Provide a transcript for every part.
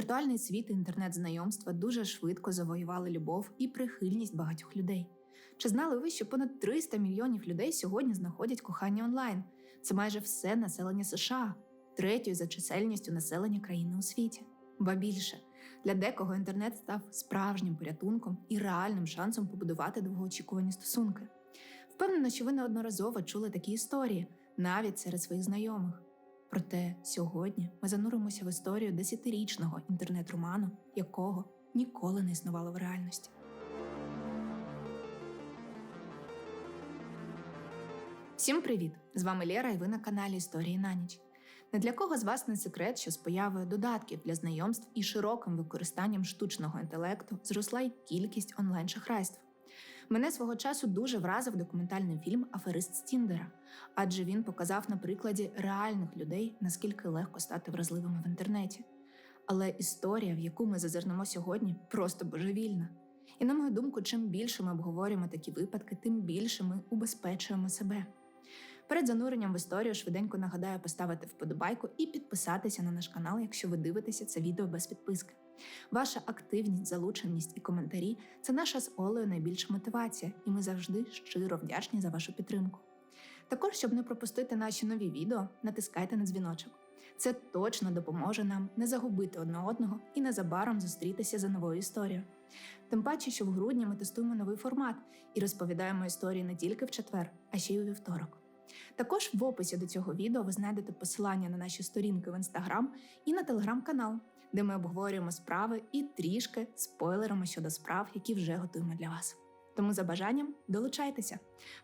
Віртуальний світ і інтернет-знайомства дуже швидко завоювали любов і прихильність багатьох людей. Чи знали ви, що понад 300 мільйонів людей сьогодні знаходять кохання онлайн? Це майже все населення США, третьою за чисельністю населення країни у світі. Ба більше для декого інтернет став справжнім порятунком і реальним шансом побудувати довгоочікувані стосунки. Впевнена, що ви неодноразово чули такі історії, навіть серед своїх знайомих. Проте сьогодні ми зануримося в історію десятирічного інтернет-роману, якого ніколи не існувало в реальності. Всім привіт! З вами Лєра, і ви на каналі Історії на ніч. Не для кого з вас не секрет, що з появою додатків для знайомств і широким використанням штучного інтелекту зросла й кількість онлайн-шахрайств. Мене свого часу дуже вразив документальний фільм Аферист з Тіндера, адже він показав на прикладі реальних людей, наскільки легко стати вразливими в інтернеті. Але історія, в яку ми зазирнемо сьогодні, просто божевільна. І на мою думку, чим більше ми обговорюємо такі випадки, тим більше ми убезпечуємо себе. Перед зануренням в історію швиденько нагадаю поставити вподобайку і підписатися на наш канал, якщо ви дивитеся це відео без підписки. Ваша активність, залученість і коментарі це наша з Олею найбільша мотивація, і ми завжди щиро вдячні за вашу підтримку. Також, щоб не пропустити наші нові відео, натискайте на дзвіночок. Це точно допоможе нам не загубити одне одного і незабаром зустрітися за новою історією. Тим паче, що в грудні ми тестуємо новий формат і розповідаємо історії не тільки в четвер, а ще й у вівторок. Також в описі до цього відео ви знайдете посилання на наші сторінки в інстаграм і на телеграм-канал, де ми обговорюємо справи і трішки спойлеримо щодо справ, які вже готуємо для вас. Тому за бажанням долучайтеся,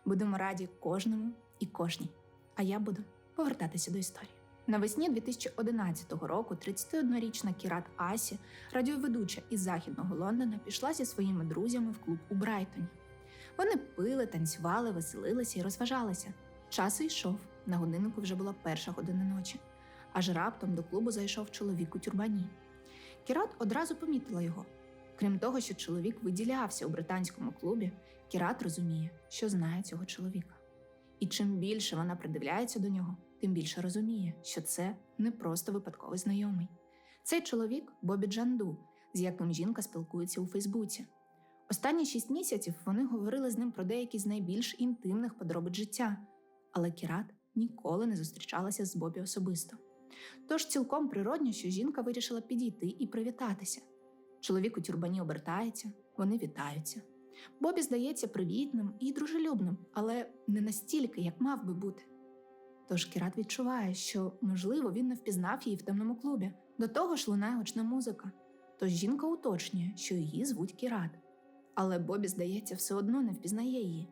будемо раді кожному і кожній. А я буду повертатися до історії. Навесні 2011 року 31-річна Кірат Асі, радіоведуча із західного Лондона, пішла зі своїми друзями в клуб у Брайтоні. Вони пили, танцювали, веселилися і розважалися. Час йшов. На годиннику вже була перша година ночі. Аж раптом до клубу зайшов чоловік у тюрбані. Кірат одразу помітила його. Крім того, що чоловік виділявся у британському клубі, Кірат розуміє, що знає цього чоловіка. І чим більше вона придивляється до нього, тим більше розуміє, що це не просто випадковий знайомий. Цей чоловік Бобі Джанду, з яким жінка спілкується у Фейсбуці. Останні шість місяців вони говорили з ним про деякі з найбільш інтимних подробиць життя, але Кірат ніколи не зустрічалася з Бобі особисто. Тож цілком природньо, що жінка вирішила підійти і привітатися. Чоловік у тюрбані обертається, вони вітаються. Бобі здається привітним і дружелюбним, але не настільки, як мав би бути. Тож Кірат відчуває, що, можливо, він не впізнав її в темному клубі. До того ж лунає гучна музика. Тож жінка уточнює, що її звуть Кірат. Але Бобі, здається, все одно не впізнає її.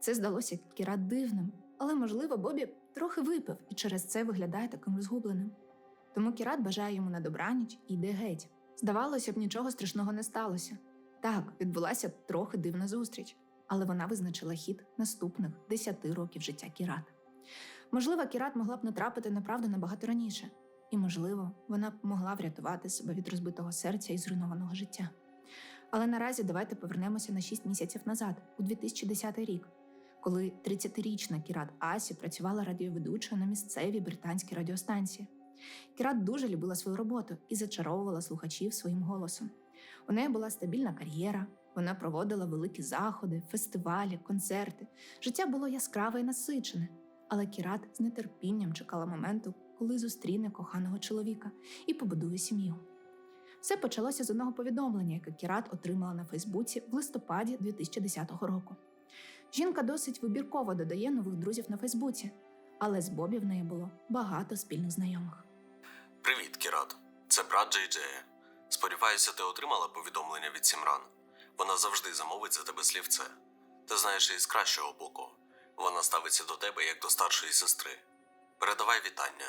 Це здалося Кірат дивним, але, можливо, Бобі трохи випив і через це виглядає таким розгубленим. Тому Кірат бажає йому на добраніч і йде геть. Здавалося б, нічого страшного не сталося. Так, відбулася трохи дивна зустріч, але вона визначила хід наступних 10 років життя Кірат. Можливо, Кірат могла б натрапити на правду набагато раніше, і, можливо, вона б могла врятувати себе від розбитого серця і зруйнованого життя. Але наразі давайте повернемося на 6 місяців назад, у 2010 рік, коли 30-річна Кірат Асі працювала радіоведучою на місцевій британській радіостанції. Кірат дуже любила свою роботу і зачаровувала слухачів своїм голосом. У неї була стабільна кар'єра, вона проводила великі заходи, фестивалі, концерти. Життя було яскраве і насичене, але Кірат з нетерпінням чекала моменту, коли зустріне коханого чоловіка і побудує сім'ю. Все почалося з одного повідомлення, яке Кірат отримала на Фейсбуці в листопаді 2010 року. Жінка досить вибірково додає нових друзів на Фейсбуці, але з Бобі в неї було багато спільних знайомих. Привіт, Кірат. Це брат Джей Джея. Сподіваюся, ти отримала повідомлення від Сімран. Вона завжди замовить за тебе слівце. Ти знаєш її з кращого боку. Вона ставиться до тебе як до старшої сестри. Передавай вітання,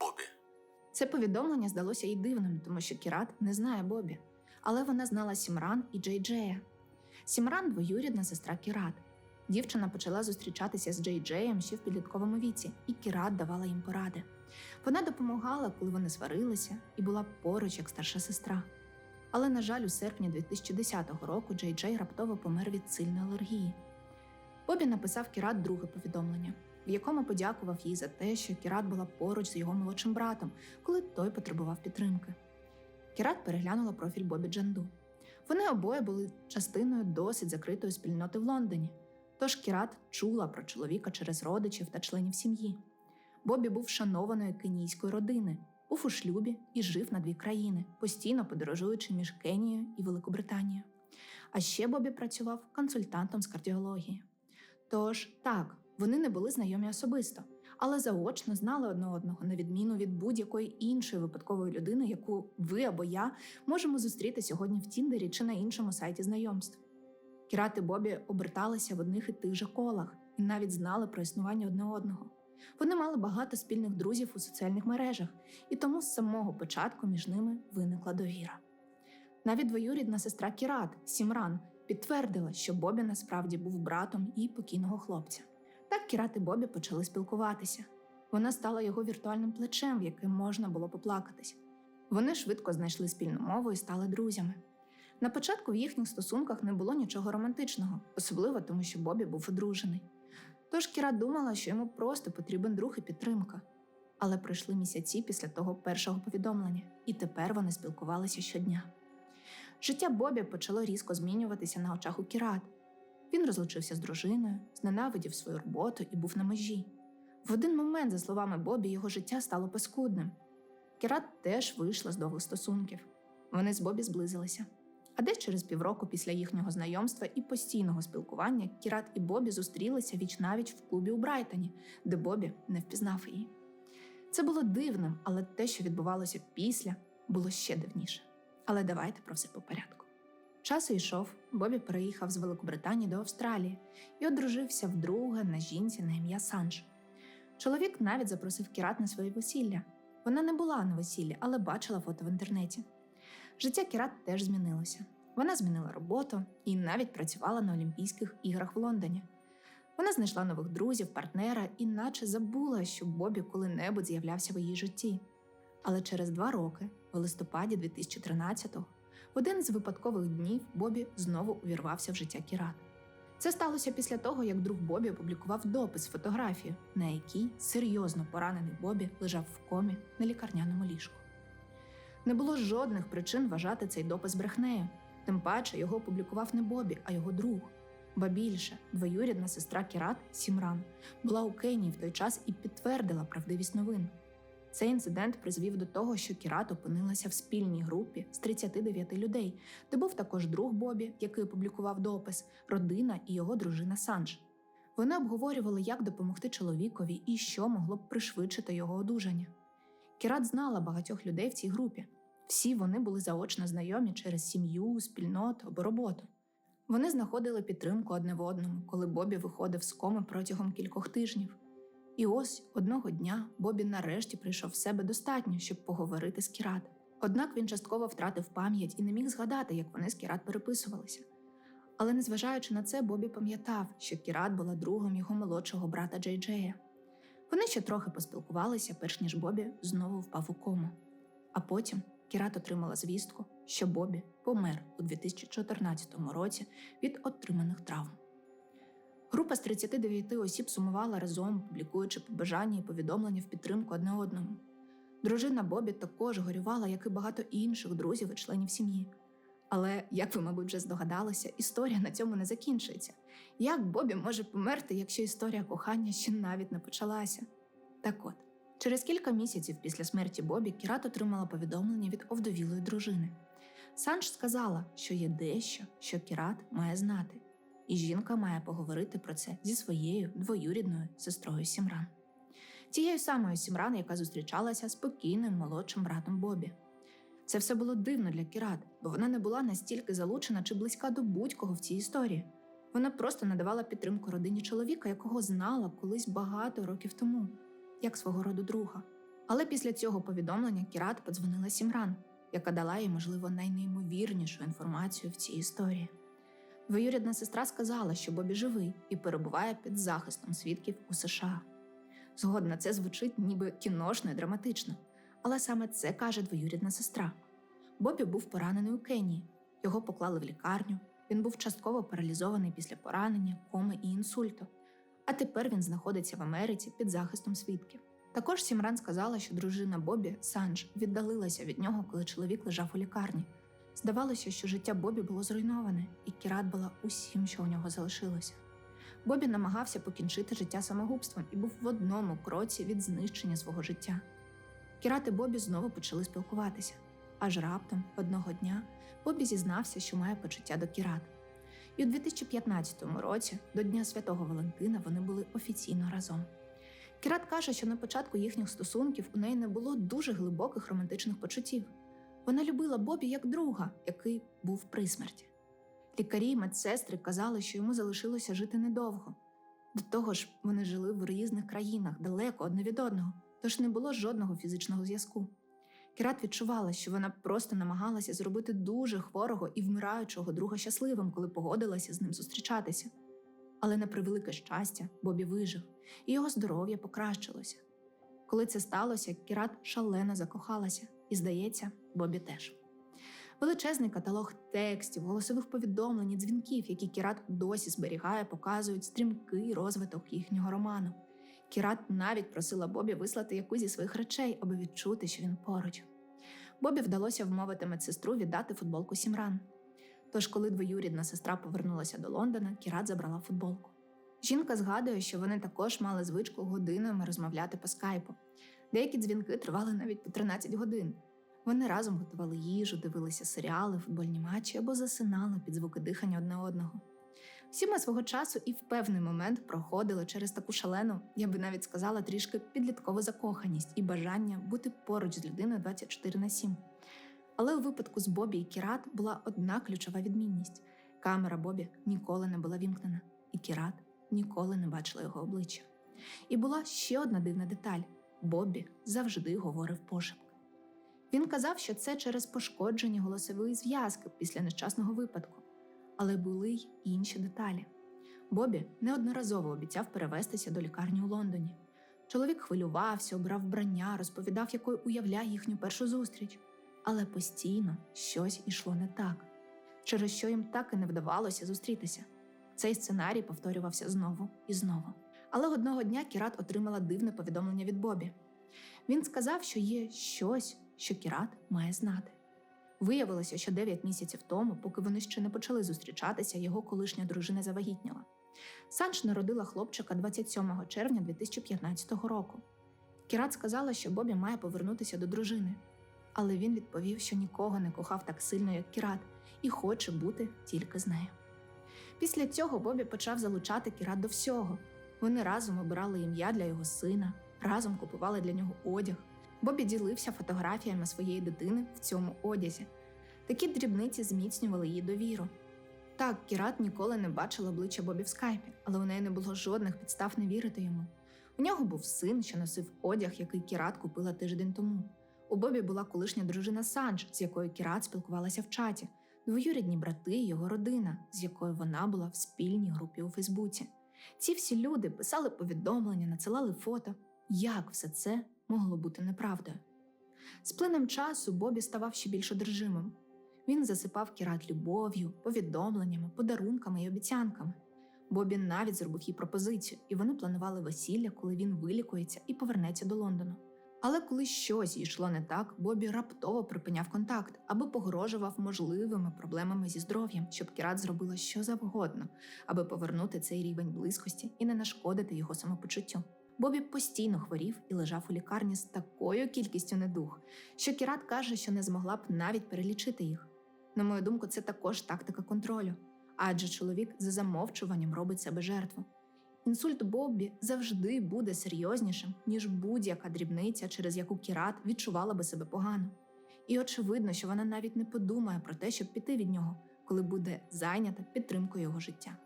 Бобі. Це повідомлення здалося їй дивним, тому що Кірат не знає Бобі, але вона знала Сімран і Джей Джея. Сімран двоюрідна сестра Кірат. Дівчина почала зустрічатися з Джей Джеєм ще в підлітковому віці, і Кірат давала їм поради. Вона допомагала, коли вони сварилися, і була поруч як старша сестра. Але, на жаль, у серпні 2010 року Джей Джей раптово помер від сильної алергії. Бобі написав Кірат друге повідомлення, в якому подякував їй за те, що Кірат була поруч з його молодшим братом, коли той потребував підтримки. Кірат переглянула профіль Бобі Джанду. Вони обоє були частиною досить закритої спільноти в Лондоні. Тож Кірат чула про чоловіка через родичів та членів сім'ї. Бобі був шанованої кенійської родини, був у шлюбі і жив на дві країни, постійно подорожуючи між Кенією і Великобританією. А ще Бобі працював консультантом з кардіології. Тож, так, вони не були знайомі особисто, але заочно знали одне одного, на відміну від будь-якої іншої випадкової людини, яку ви або я можемо зустріти сьогодні в Тіндері чи на іншому сайті знайомств. Кірат і Бобі оберталися в одних і тих же колах і навіть знали про існування одне одного. Вони мали багато спільних друзів у соціальних мережах, і тому з самого початку між ними виникла довіра. Навіть двоюрідна сестра Кірат, Сімран, підтвердила, що Бобі насправді був братом її покійного хлопця. Так Кірат і Бобі почали спілкуватися. Вона стала його віртуальним плечем, в яким можна було поплакатись. Вони швидко знайшли спільну мову і стали друзями. На початку в їхніх стосунках не було нічого романтичного, особливо тому, що Бобі був одружений. Тож Кіра думала, що йому просто потрібен друг і підтримка. Але пройшли місяці після того першого повідомлення, і тепер вони спілкувалися щодня. Життя Бобі почало різко змінюватися на очах у Кірат. Він розлучився з дружиною, зненавидів свою роботу і був на межі. В один момент, за словами Бобі, його життя стало паскудним. Кірат теж вийшла з довгих стосунків. Вони з Бобі зблизилися. А десь через півроку після їхнього знайомства і постійного спілкування Кірат і Бобі зустрілися віч навіть в клубі у Брайтоні, де Бобі не впізнав її. Це було дивним, але те, що відбувалося після, було ще дивніше. Але давайте про все по порядку. Час йшов, Бобі переїхав з Великобританії до Австралії і одружився вдруге на жінці на ім'я Санж. Чоловік навіть запросив Кірат на своє весілля. Вона не була на весіллі, але бачила фото в інтернеті. Життя Кірат теж змінилося. Вона змінила роботу і навіть працювала на Олімпійських іграх в Лондоні. Вона знайшла нових друзів, партнера і наче забула, що Бобі коли-небудь з'являвся в її житті. Але через два роки, у листопаді 2013-го, в один з випадкових днів Бобі знову увірвався в життя Кірат. Це сталося після того, як друг Бобі опублікував допис фотографію, на якій серйозно поранений Бобі лежав в комі на лікарняному ліжку. Не було жодних причин вважати цей допис брехнею, тим паче його опублікував не Бобі, а його друг. Ба більше, двоюрідна сестра Кірат Сімран була у Кенії в той час і підтвердила правдивість новин. Цей інцидент призвів до того, що Кірат опинилася в спільній групі з 39 людей, де був також друг Бобі, який опублікував допис, родина і його дружина Санж. Вони обговорювали, як допомогти чоловікові і що могло б пришвидшити його одужання. Кірат знала багатьох людей в цій групі. Всі вони були заочно знайомі через сім'ю, спільноту або роботу. Вони знаходили підтримку одне в одному, коли Бобі виходив з коми протягом кількох тижнів. І ось одного дня Бобі нарешті прийшов в себе достатньо, щоб поговорити з Кірат. Однак він частково втратив пам'ять і не міг згадати, як вони з Кірат переписувалися. Але незважаючи на це, Бобі пам'ятав, що Кірат була другом його молодшого брата Джей Джея. Вони ще трохи поспілкувалися, перш ніж Бобі знову впав у кому. А потім Кірат отримала звістку, що Бобі помер у 2014 році від отриманих травм. Група з 39 осіб сумувала разом, публікуючи побажання і повідомлення в підтримку одне одному. Дружина Бобі також горювала, як і багато інших друзів і членів сім'ї. Але, як ви, мабуть, вже здогадалися, історія на цьому не закінчується. Як Бобі може померти, якщо історія кохання ще навіть не почалася? Так от, через кілька місяців після смерті Бобі Кірат отримала повідомлення від овдовілої дружини. Санж сказала, що є дещо, що Кірат має знати, і жінка має поговорити про це зі своєю двоюрідною сестрою Сімран. Тією самою Сімран, яка зустрічалася з покійним молодшим братом Бобі. Це все було дивно для Кірат, бо вона не була настільки залучена чи близька до будь-кого в цій історії. Вона просто надавала підтримку родині чоловіка, якого знала колись багато років тому, як свого роду друга. Але після цього повідомлення Кірат подзвонила Сімран, яка дала їй, можливо, найнеймовірнішу інформацію в цій історії. Двоюрідна сестра сказала, що Бобі живий і перебуває під захистом свідків у США. Згодна це звучить ніби кіношно і драматично, але саме це каже двоюрідна сестра. Бобі був поранений у Кенії, його поклали в лікарню. Він був частково паралізований після поранення, коми і інсульту. А тепер він знаходиться в Америці під захистом свідків. Також Сімран сказала, що дружина Бобі Санж віддалилася від нього, коли чоловік лежав у лікарні. Здавалося, що життя Бобі було зруйноване, і Кірат була усім, що у нього залишилося. Бобі намагався покінчити життя самогубством і був в одному кроці від знищення свого життя. Кірат і Бобі знову почали спілкуватися. Аж раптом, одного дня, Бобі зізнався, що має почуття до Кірат. І у 2015 році, до Дня Святого Валентина, вони були офіційно разом. Кірат каже, що на початку їхніх стосунків у неї не було дуже глибоких романтичних почуттів. Вона любила Бобі як друга, який був при смерті. Лікарі й медсестри казали, що йому залишилося жити недовго. До того ж, вони жили в різних країнах, далеко одне від одного, тож не було жодного фізичного зв'язку. Кірат відчувала, що вона просто намагалася зробити дуже хворого і вмираючого друга щасливим, коли погодилася з ним зустрічатися. Але на превелике щастя, Бобі вижив, і його здоров'я покращилося. Коли це сталося, Кірат шалено закохалася, і, здається, Бобі теж. Величезний каталог текстів, голосових повідомлень, і дзвінків, які Кірат досі зберігає, показують стрімкий розвиток їхнього роману. Кірат навіть просила Бобі вислати якусь зі своїх речей, аби відчути, що він поруч. Бобі вдалося вмовити медсестру віддати футболку Сімран. Тож, коли двоюрідна сестра повернулася до Лондона, Кірат забрала футболку. Жінка згадує, що вони також мали звичку годинами розмовляти по скайпу. Деякі дзвінки тривали навіть по 13 годин. Вони разом готували їжу, дивилися серіали, футбольні матчі або засинали під звуки дихання одне одного. Всі ми свого часу і в певний момент проходили через таку шалену, я би навіть сказала, трішки підліткову закоханість і бажання бути поруч з людиною 24 на 7. Але у випадку з Бобі і Кірат була одна ключова відмінність: камера Бобі ніколи не була вімкнена, і Кірат ніколи не бачила його обличчя. І була ще одна дивна деталь: Бобі завжди говорив пошепки. Він казав, що це через пошкодження голосової зв'язки після нещасного випадку. Але були й інші деталі. Бобі неодноразово обіцяв перевестися до лікарні у Лондоні. Чоловік хвилювався, обрав вбрання, розповідав, якою уявляє їхню першу зустріч. Але постійно щось ішло не так, через що їм так і не вдавалося зустрітися. Цей сценарій повторювався знову і знову. Але одного дня Кірат отримала дивне повідомлення від Бобі. Він сказав, що є щось, що Кірат має знати. Виявилося, що 9 місяців тому, поки вони ще не почали зустрічатися, його колишня дружина завагітніла. Санч народила хлопчика 27 червня 2015 року. Кірат сказала, що Бобі має повернутися до дружини, але він відповів, що нікого не кохав так сильно, як Кірат, і хоче бути тільки з нею. Після цього Бобі почав залучати Кірат до всього. Вони разом обирали ім'я для його сина, разом купували для нього одяг. Бобі ділився фотографіями своєї дитини в цьому одязі. Такі дрібниці зміцнювали її довіру. Так, Кірат ніколи не бачила обличчя Бобі в скайпі, але у неї не було жодних підстав не вірити йому. У нього був син, що носив одяг, який Кірат купила тиждень тому. У Бобі була колишня дружина Санж, з якою Кірат спілкувалася в чаті, двоюрідні брати і його родина, з якою вона була в спільній групі у Фейсбуці. Ці всі люди писали повідомлення, надсилали фото. Як все це могло бути неправдою? З плином часу Бобі ставав ще більш одержимим. Він засипав Кірат любов'ю, повідомленнями, подарунками і обіцянками. Бобі навіть зробив їй пропозицію, і вони планували весілля, коли він вилікується і повернеться до Лондону. Але коли щось йшло не так, Бобі раптово припиняв контакт або погрожував можливими проблемами зі здоров'ям, щоб Кірат зробила що завгодно, аби повернути цей рівень близькості і не нашкодити його самопочуттю. Бобі постійно хворів і лежав у лікарні з такою кількістю недуг, що Кірат каже, що не змогла б навіть перелічити їх. На мою думку, це також тактика контролю, адже чоловік за замовчуванням робить себе жертву. Інсульт Боббі завжди буде серйознішим, ніж будь-яка дрібниця, через яку Кірат відчувала би себе погано. І очевидно, що вона навіть не подумає про те, щоб піти від нього, коли буде зайнята підтримкою його життя.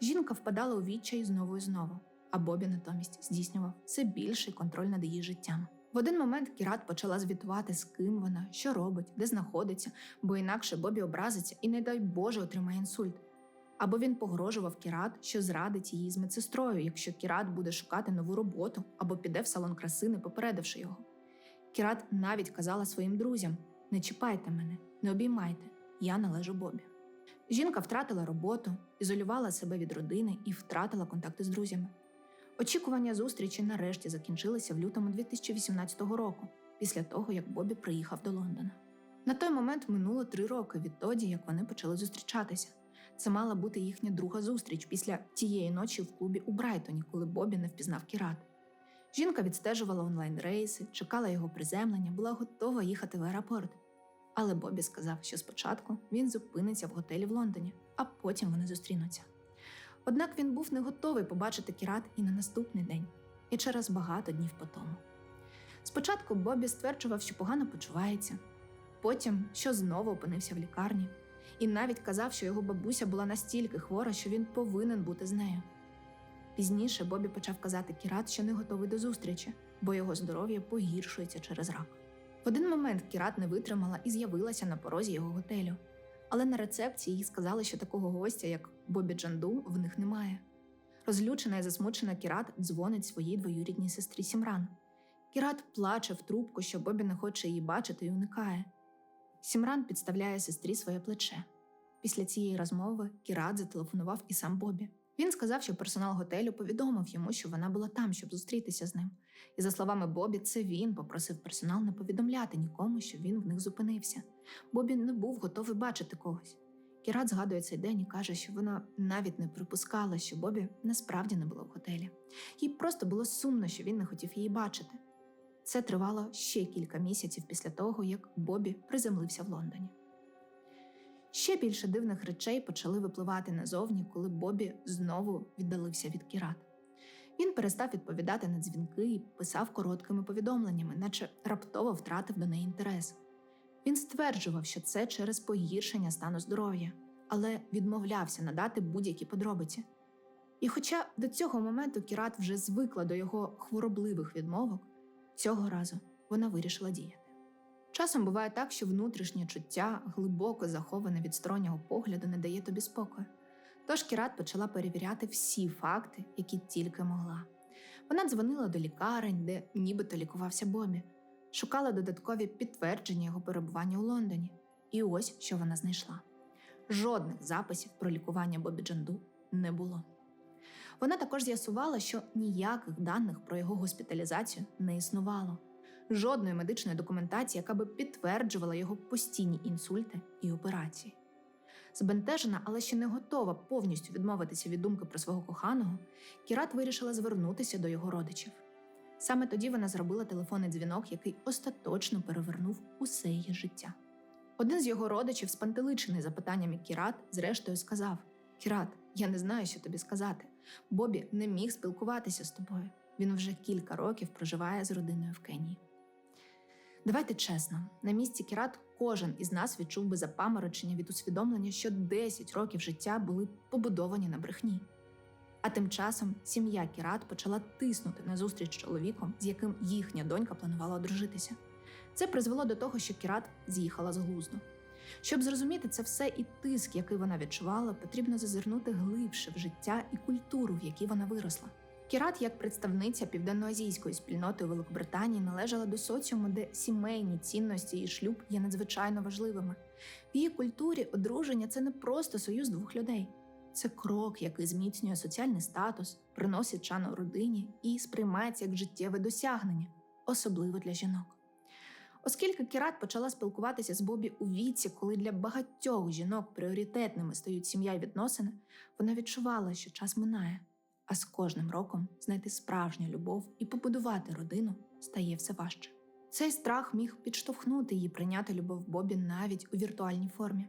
Жінка впадала у відчай знову і знову, а Бобі натомість здійснював все більший контроль над її життям. В один момент Кірат почала звітувати, з ким вона, що робить, де знаходиться, бо інакше Бобі образиться і, не дай Боже, отримає інсульт. Або він погрожував Кірат, що зрадить її з медсестрою, якщо Кірат буде шукати нову роботу або піде в салон краси, не попередивши його. Кірат навіть казала своїм друзям: не чіпайте мене, не обіймайте, я належу Бобі. Жінка втратила роботу, ізолювала себе від родини і втратила контакти з друзями. Очікування зустрічі нарешті закінчилися в лютому 2018 року, після того як Бобі приїхав до Лондона. На той момент минуло три роки відтоді, як вони почали зустрічатися. Це мала бути їхня друга зустріч після тієї ночі в клубі у Брайтоні, коли Бобі не впізнав Кірат. Жінка відстежувала онлайн-рейси, чекала його приземлення, була готова їхати в аеропорт. Але Бобі сказав, що спочатку він зупиниться в готелі в Лондоні, а потім вони зустрінуться. Однак він був не готовий побачити Кірат і на наступний день, і через багато днів по тому. Спочатку Бобі стверджував, що погано почувається, потім, що знову опинився в лікарні, і навіть казав, що його бабуся була настільки хвора, що він повинен бути з нею. Пізніше Бобі почав казати Кірат, що не готовий до зустрічі, бо його здоров'я погіршується через рак. В один момент Кірат не витримала і з'явилася на порозі його готелю. Але на рецепції їй сказали, що такого гостя, як Бобі Джанду, в них немає. Розлючена і засмучена Кірат дзвонить своїй двоюрідній сестрі Сімран. Кірат плаче в трубку, що Бобі не хоче її бачити і уникає. Сімран підставляє сестрі своє плече. Після цієї розмови Кірат зателефонував і сам Бобі. Він сказав, що персонал готелю повідомив йому, що вона була там, щоб зустрітися з ним. І за словами Бобі, це він попросив персонал не повідомляти нікому, що він в них зупинився. Бобі не був готовий бачити когось. Кірат згадує цей день і каже, що вона навіть не припускала, що Бобі насправді не було в готелі. Їй просто було сумно, що він не хотів її бачити. Це тривало ще кілька місяців після того, як Бобі приземлився в Лондоні. Ще більше дивних речей почали випливати назовні, коли Бобі знову віддалився від Кірат. Він перестав відповідати на дзвінки і писав короткими повідомленнями, наче раптово втратив до неї інтерес. Він стверджував, що це через погіршення стану здоров'я, але відмовлявся надати будь-які подробиці. І хоча до цього моменту Кірат вже звикла до його хворобливих відмовок, цього разу вона вирішила діяти. Часом буває так, що внутрішнє чуття, глибоко заховане від стороннього погляду, не дає тобі спокою. Тож Кірат почала перевіряти всі факти, які тільки могла. Вона дзвонила до лікарень, де нібито лікувався Бобі, шукала додаткові підтвердження його перебування у Лондоні. І ось що вона знайшла: жодних записів про лікування Бобі Джанду не було. Вона також з'ясувала, що ніяких даних про його госпіталізацію не існувало, жодної медичної документації, яка би підтверджувала його постійні інсульти і операції. Збентежена, але ще не готова повністю відмовитися від думки про свого коханого, Кірат вирішила звернутися до його родичів. Саме тоді вона зробила телефонний дзвінок, який остаточно перевернув усе її життя. Один з його родичів, спантеличений запитаннями Кірат, зрештою сказав: Кірат, я не знаю, що тобі сказати. Бобі не міг спілкуватися з тобою. Він вже кілька років проживає з родиною в Кенії. Давайте чесно, на місці Кірат кожен із нас відчув би запаморочення від усвідомлення, що 10 років життя були побудовані на брехні. А тим часом сім'я Кірат почала тиснути на зустріч з чоловіком, з яким їхня донька планувала одружитися. Це призвело до того, що Кірат з'їхала з глузду. Щоб зрозуміти це все і тиск, який вона відчувала, потрібно зазирнути глибше в життя і культуру, в якій вона виросла. Кірат, як представниця південноазійської спільноти Великобританії, належала до соціуму, де сімейні цінності і шлюб є надзвичайно важливими. В її культурі одруження це не просто союз двох людей, це крок, який зміцнює соціальний статус, приносить шану родині і сприймається як життєве досягнення, особливо для жінок. Оскільки Кірат почала спілкуватися з Бобі у віці, коли для багатьох жінок пріоритетними стають сім'я й відносини, вона відчувала, що час минає, а з кожним роком знайти справжню любов і побудувати родину стає все важче. Цей страх міг підштовхнути її прийняти любов Бобі навіть у віртуальній формі.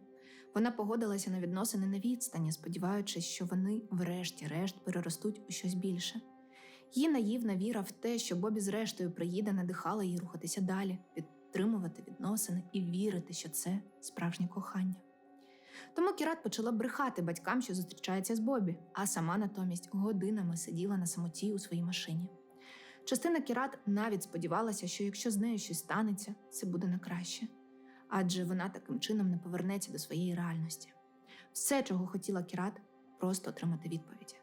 Вона погодилася на відносини на відстані, сподіваючись, що вони, врешті-решт, переростуть у щось більше. Її наївна віра в те, що Бобі зрештою приїде, надихала її рухатися далі, підтримувати відносини і вірити, що це справжнє кохання. Тому Кірат почала брехати батькам, що зустрічається з Бобі, а сама натомість годинами сиділа на самоті у своїй машині. Частина Кірат навіть сподівалася, що якщо з нею щось станеться, це буде на краще, адже вона таким чином не повернеться до своєї реальності. Все, чого хотіла Кірат, просто отримати відповіді,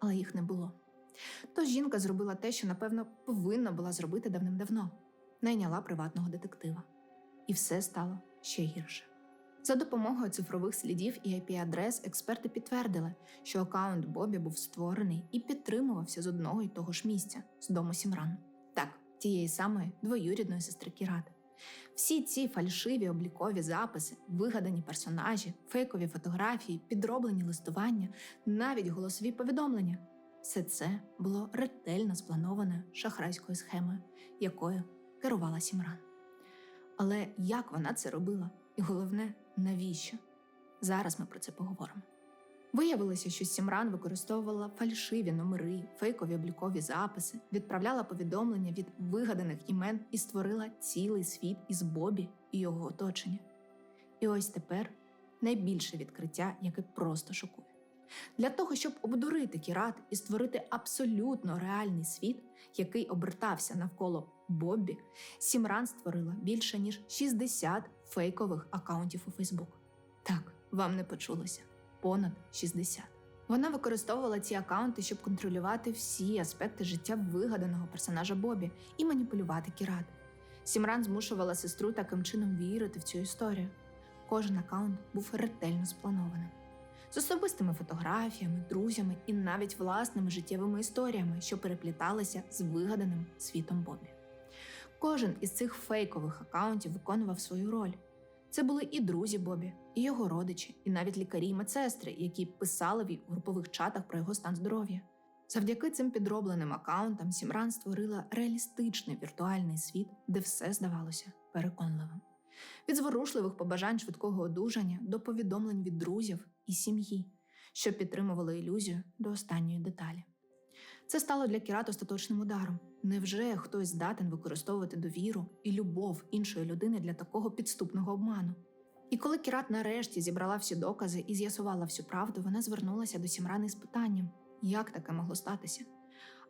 але їх не було. Тож жінка зробила те, що, напевно, повинна була зробити давним-давно найняла приватного детектива. І все стало ще гірше. За допомогою цифрових слідів і IP-адрес експерти підтвердили, що аккаунт Бобі був створений і підтримувався з одного й того ж місця з дому Сімран. Так, тієї самої двоюрідної сестри Кірат. Всі ці фальшиві облікові записи, вигадані персонажі, фейкові фотографії, підроблені листування, навіть голосові повідомлення все це було ретельно спланованою шахрайською схемою, якою керувала Сімран. Але як вона це робила? І головне, навіщо? Зараз ми про це поговоримо. Виявилося, що Сімран використовувала фальшиві номери, фейкові облікові записи, відправляла повідомлення від вигаданих імен і створила цілий світ із Бобі і його оточення. І ось тепер найбільше відкриття, яке просто шокує. Для того, щоб обдурити Кірат і створити абсолютно реальний світ, який обертався навколо Боббі, Сімран створила більше ніж 60 фейкових акаунтів у Фейсбук. Так, вам не почулося понад 60. Вона використовувала ці акаунти, щоб контролювати всі аспекти життя вигаданого персонажа Бобі і маніпулювати Кірат. Сімран змушувала сестру таким чином вірити в цю історію. Кожен акаунт був ретельно спланованим. З особистими фотографіями, друзями і навіть власними життєвими історіями, що перепліталися з вигаданим світом Бобі. Кожен із цих фейкових акаунтів виконував свою роль. Це були і друзі Бобі, і його родичі, і навіть лікарі і медсестри, які писали в групових чатах про його стан здоров'я. Завдяки цим підробленим акаунтам Сімран створила реалістичний віртуальний світ, де все здавалося переконливим. Від зворушливих побажань швидкого одужання до повідомлень від друзів і сім'ї, що підтримували ілюзію до останньої деталі. Це стало для Кірат остаточним ударом. Невже хтось здатен використовувати довіру і любов іншої людини для такого підступного обману? І коли Кірат нарешті зібрала всі докази і з'ясувала всю правду, вона звернулася до Сімрани з питанням, як таке могло статися.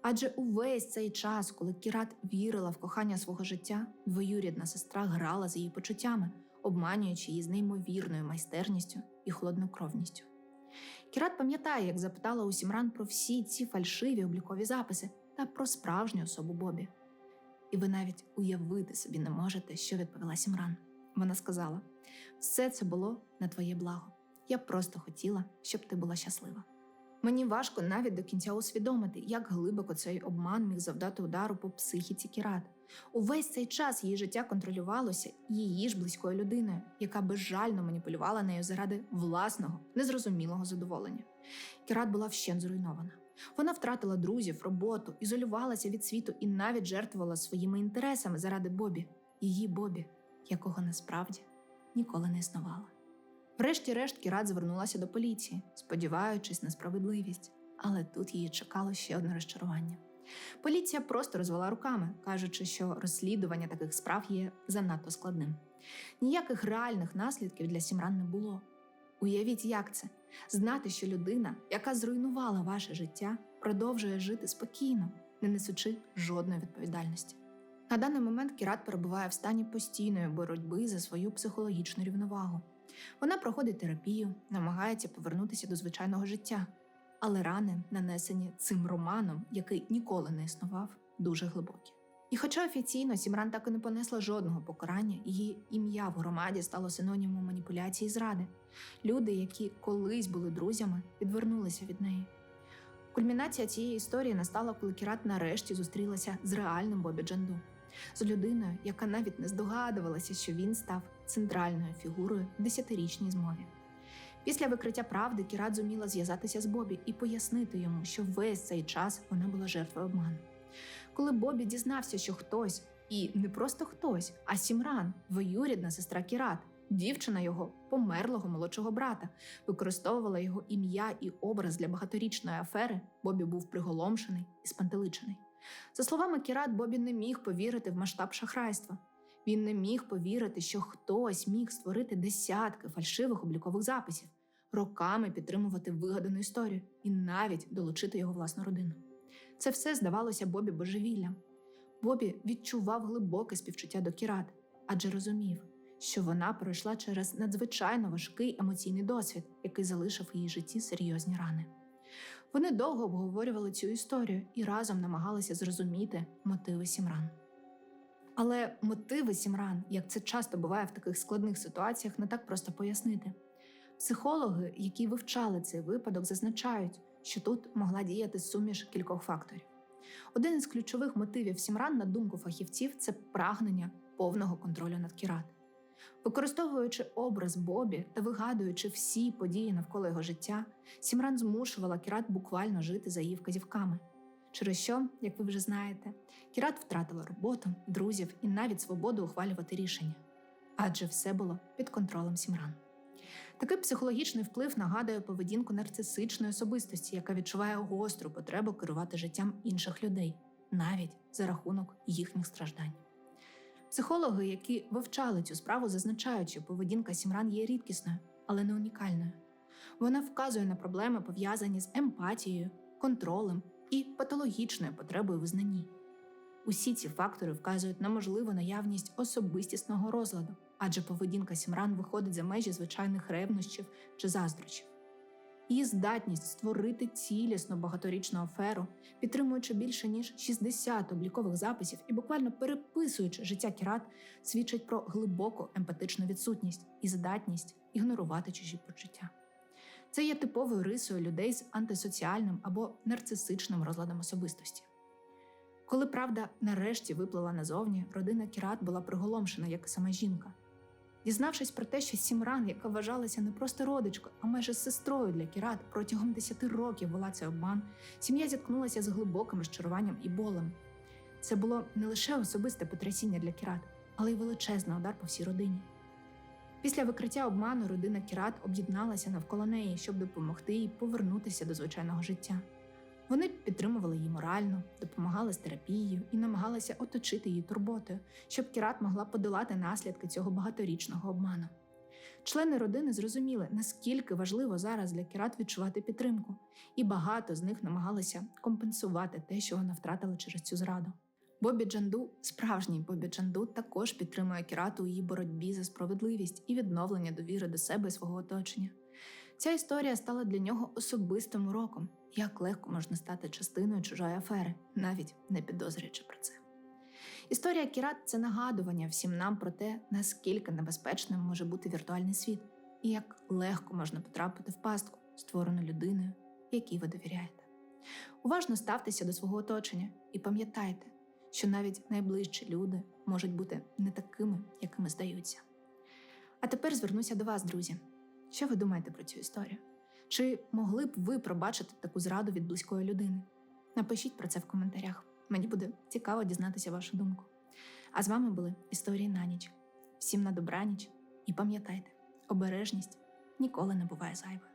Адже увесь цей час, коли Кірат вірила в кохання свого життя, двоюрідна сестра грала за її почуттями, обманюючи її з неймовірною майстерністю і холоднокровністю. Кірат пам'ятає, як запитала у Сімран про всі ці фальшиві облікові записи та про справжню особу Бобі. І ви навіть уявити собі не можете, що відповіла Сімран. Вона сказала: все це було на твоє благо. Я просто хотіла, щоб ти була щаслива. Мені важко навіть до кінця усвідомити, як глибоко цей обман міг завдати удару по психіці Кірат. Увесь цей час її життя контролювалося її ж близькою людиною, яка безжально маніпулювала нею заради власного, незрозумілого задоволення. Кірат була вщент зруйнована. Вона втратила друзів, роботу, ізолювалася від світу і навіть жертвувала своїми інтересами заради Бобі, її Бобі, якого насправді ніколи не існувало. Врешті-решт Кірат звернулася до поліції, сподіваючись на справедливість, але тут її чекало ще одне розчарування. Поліція просто розвела руками, кажучи, що розслідування таких справ є занадто складним. Ніяких реальних наслідків для Сімран не було. Уявіть, як це знати, що людина, яка зруйнувала ваше життя, продовжує жити спокійно, не несучи жодної відповідальності. На даний момент Кірат перебуває в стані постійної боротьби за свою психологічну рівновагу. Вона проходить терапію, намагається повернутися до звичайного життя, але рани, нанесені цим романом, який ніколи не існував, дуже глибокі. І хоча офіційно Сімран так і не понесла жодного покарання, її ім'я в громаді стало синонімом маніпуляції і зради. Люди, які колись були друзями, відвернулися від неї. Кульмінація цієї історії настала, коли Кірат нарешті зустрілася з реальним Бобі Джанду, з людиною, яка навіть не здогадувалася, що він став центральною фігурою в десятирічній змові. Після викриття правди Кірат зуміла зв'язатися з Бобі і пояснити йому, що весь цей час вона була жертвою обману. Коли Бобі дізнався, що хтось, і не просто хтось, а Сімран, двоюрідна сестра Кірат, дівчина його померлого молодшого брата, використовувала його ім'я і образ для багаторічної афери, Бобі був приголомшений і спантеличений. За словами Кірат, Бобі не міг повірити в масштаб шахрайства. Він не міг повірити, що хтось міг створити десятки фальшивих облікових записів, роками підтримувати вигадану історію і навіть долучити його власну родину. Це все здавалося Бобі божевіллям. Бобі відчував глибоке співчуття до Кірат, адже розумів, що вона пройшла через надзвичайно важкий емоційний досвід, який залишив її житті серйозні рани. Вони довго обговорювали цю історію і разом намагалися зрозуміти мотиви Сімран. Але мотиви Сімран, як це часто буває в таких складних ситуаціях, не так просто пояснити. Психологи, які вивчали цей випадок, зазначають, що тут могла діяти суміш кількох факторів. Один із ключових мотивів Сімран, на думку фахівців, це прагнення повного контролю над Кірат. Використовуючи образ Бобі та вигадуючи всі події навколо його життя, Сімран змушувала Кірат буквально жити за її вказівками. Через що, як ви вже знаєте, Кірат втратила роботу, друзів і навіть свободу ухвалювати рішення. Адже все було під контролем Сімран. Такий психологічний вплив нагадує поведінку нарцисичної особистості, яка відчуває гостру потребу керувати життям інших людей, навіть за рахунок їхніх страждань. Психологи, які вивчали цю справу, зазначають, що поведінка Сімран є рідкісною, але не унікальною. Вона вказує на проблеми, пов'язані з емпатією, контролем і патологічною потребою визнанні. Усі ці фактори вказують на можливу наявність особистісного розладу, адже поведінка Сімран виходить за межі звичайних ревнощів чи заздрощів. Її здатність створити цілісну багаторічну аферу, підтримуючи більше ніж 60 облікових записів і буквально переписуючи життя Кірат, свідчить про глибоку емпатичну відсутність і здатність ігнорувати чужі почуття. Це є типовою рисою людей з антисоціальним або нарцисичним розладом особистості. Коли правда нарешті виплила назовні, родина Кірат була приголомшена, як сама жінка. Дізнавшись про те, що Сімран, яка вважалася не просто родичкою, а майже сестрою для Кірат, протягом 10 років вела цей обман, сім'я зіткнулася з глибоким розчаруванням і болем. Це було не лише особисте потрясіння для Кірат, але й величезний удар по всій родині. Після викриття обману родина Кірат об'єдналася навколо неї, щоб допомогти їй повернутися до звичайного життя. Вони підтримували її морально, допомагали з терапією і намагалися оточити її турботою, щоб Кірат могла подолати наслідки цього багаторічного обману. Члени родини зрозуміли, наскільки важливо зараз для Кірат відчувати підтримку, і багато з них намагалися компенсувати те, що вона втратила через цю зраду. Бобі Джанду, справжній Бобі Джанду, також підтримує Кірату у її боротьбі за справедливість і відновлення довіри до себе і свого оточення. Ця історія стала для нього особистим уроком, як легко можна стати частиною чужої афери, навіть не підозрюючи про це. Історія Кірат це нагадування всім нам про те, наскільки небезпечним може бути віртуальний світ, і як легко можна потрапити в пастку, створену людиною, якій ви довіряєте. Уважно ставтеся до свого оточення і пам'ятайте, що навіть найближчі люди можуть бути не такими, якими здаються. А тепер звернуся до вас, друзі. Що ви думаєте про цю історію? Чи могли б ви пробачити таку зраду від близької людини? Напишіть про це в коментарях. Мені буде цікаво дізнатися вашу думку. А з вами були історії на ніч. Всім на добраніч і пам'ятайте, обережність ніколи не буває зайвою.